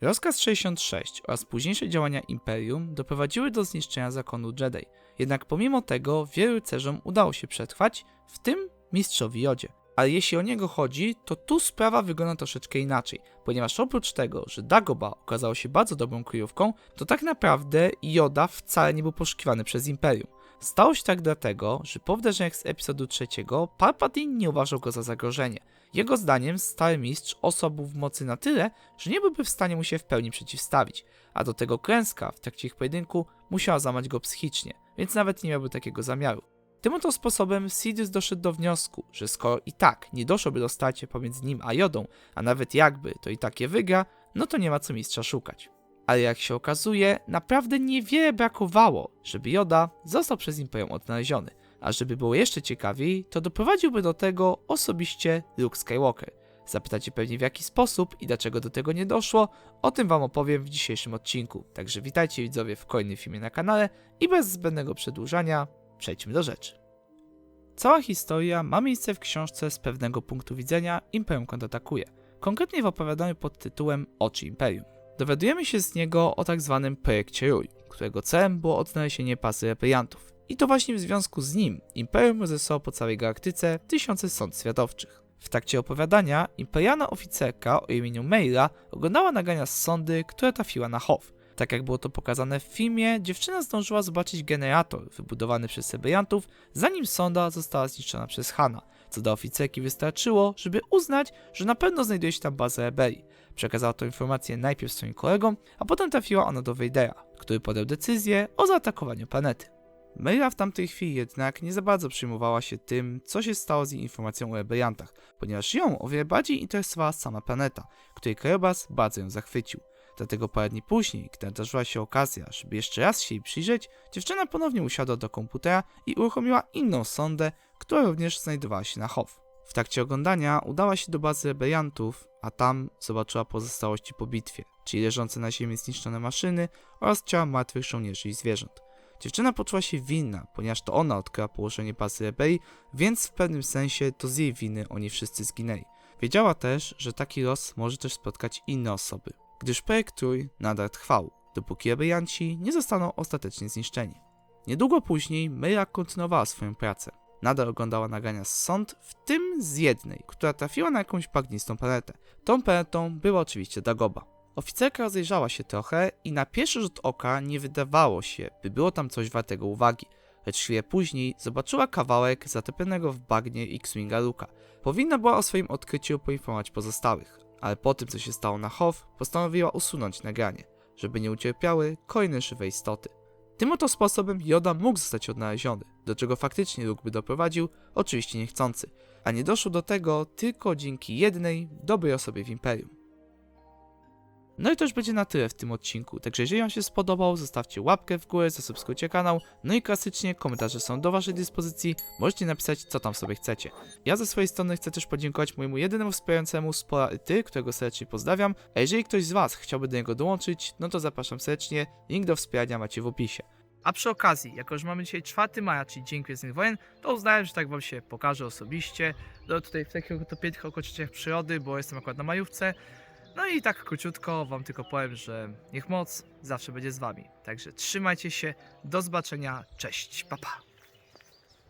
Rozkaz 66 oraz późniejsze działania Imperium doprowadziły do zniszczenia zakonu Jedi. Jednak pomimo tego wielu rycerzom udało się przetrwać, w tym mistrzowi Jodzie. Ale jeśli o niego chodzi, to tu sprawa wygląda troszeczkę inaczej, ponieważ oprócz tego, że Dagoba okazało się bardzo dobrą kryjówką, to tak naprawdę Joda wcale nie był poszukiwany przez Imperium. Stało się tak dlatego, że po wdarzeniach z epizodu trzeciego Palpatine nie uważał go za zagrożenie. Jego zdaniem stary mistrz osłabł w mocy na tyle, że nie byłby w stanie mu się w pełni przeciwstawić, a do tego klęska w trakcie ich pojedynku musiała zamać go psychicznie, więc nawet nie miałby takiego zamiaru. Tym oto sposobem Sidious doszedł do wniosku, że skoro i tak nie doszłoby do starcia pomiędzy nim a Jodą, a nawet jakby to i tak je wygra, no to nie ma co mistrza szukać. Ale jak się okazuje, naprawdę niewiele brakowało, żeby Joda został przez Imperium odnaleziony. A żeby było jeszcze ciekawiej, to doprowadziłby do tego osobiście Luke Skywalker. Zapytacie pewnie w jaki sposób i dlaczego do tego nie doszło, o tym wam opowiem w dzisiejszym odcinku. Także witajcie widzowie w kolejnym filmie na kanale i bez zbędnego przedłużania przejdźmy do rzeczy. Cała historia ma miejsce w książce z pewnego punktu widzenia Imperium kontratakuje, konkretnie w opowiadaniu pod tytułem Oczy Imperium. Dowiadujemy się z niego o tak zwanym projekcie Rój, którego celem było odnalezienie pasy rebeliantów. I to właśnie w związku z nim Imperium rozesłało po całej galaktyce tysiące sąd światowczych. W trakcie opowiadania imperialna oficerka o imieniu Meira oglądała nagrania z sondy, która trafiła na Hoth. Tak jak było to pokazane w filmie, dziewczyna zdążyła zobaczyć generator wybudowany przez rebeliantów, zanim sonda została zniszczona przez Hana, co dla oficerki wystarczyło, żeby uznać, że na pewno znajduje się tam baza rebelii. Przekazała tę informację najpierw swoim kolegom, a potem trafiła ona do Vadera, który podjął decyzję o zaatakowaniu planety. Meira w tamtej chwili jednak nie za bardzo przejmowała się tym, co się stało z jej informacją o rebeliantach, ponieważ ją o wiele bardziej interesowała sama planeta, której krajobraz bardzo ją zachwycił. Dlatego parę dni później, gdy nadarzyła się okazja, żeby jeszcze raz się jej przyjrzeć, dziewczyna ponownie usiadła do komputera i uruchomiła inną sondę, która również znajdowała się na Hoth. W trakcie oglądania udała się do bazy rebeliantów, a tam zobaczyła pozostałości po bitwie, czyli leżące na ziemi zniszczone maszyny oraz ciała martwych żołnierzy i zwierząt. Dziewczyna poczuła się winna, ponieważ to ona odkryła położenie bazy rebelii, więc w pewnym sensie to z jej winy oni wszyscy zginęli. Wiedziała też, że taki los może też spotkać inne osoby, gdyż projekt Trój nadal trwał, dopóki rebelianci nie zostaną ostatecznie zniszczeni. Niedługo później Meira kontynuowała swoją pracę. Nadal oglądała nagrania z sąd, w tym z jednej, która trafiła na jakąś bagnistą planetę. Tą planetą była oczywiście Dagoba. Oficerka rozejrzała się trochę i na pierwszy rzut oka nie wydawało się, by było tam coś wartego uwagi. Lecz chwilę później zobaczyła kawałek zatopionego w bagnie X-Winga Luka. Powinna była o swoim odkryciu poinformować pozostałych, ale po tym co się stało na Hoth, postanowiła usunąć nagranie, żeby nie ucierpiały kolejne żywe istoty. Tym oto sposobem Joda mógł zostać odnaleziony, do czego faktycznie Luke by doprowadził, oczywiście niechcący, a nie doszło do tego tylko dzięki jednej, dobrej osobie w Imperium. No i to już będzie na tyle w tym odcinku, także jeżeli Wam się spodobał, zostawcie łapkę w górę, zasubskrybujcie kanał, no i klasycznie komentarze są do Waszej dyspozycji, możecie napisać co tam sobie chcecie. Ja ze swojej strony chcę też podziękować mojemu jedynemu wspierającemu Spora Ty, którego serdecznie pozdrawiam, a jeżeli ktoś z Was chciałby do niego dołączyć, no to zapraszam serdecznie, link do wspierania macie w opisie. A przy okazji, jako że mamy dzisiaj 4 maja, czyli Dzień Gwiezdnych Wojen, to uznałem, że tak Wam się pokażę osobiście, no tutaj w takich oto pięknych okolicznościach przyrody, bo jestem akurat na majówce, no i tak króciutko Wam tylko powiem, że niech moc zawsze będzie z Wami. Także trzymajcie się, do zobaczenia, cześć, papa. Pa.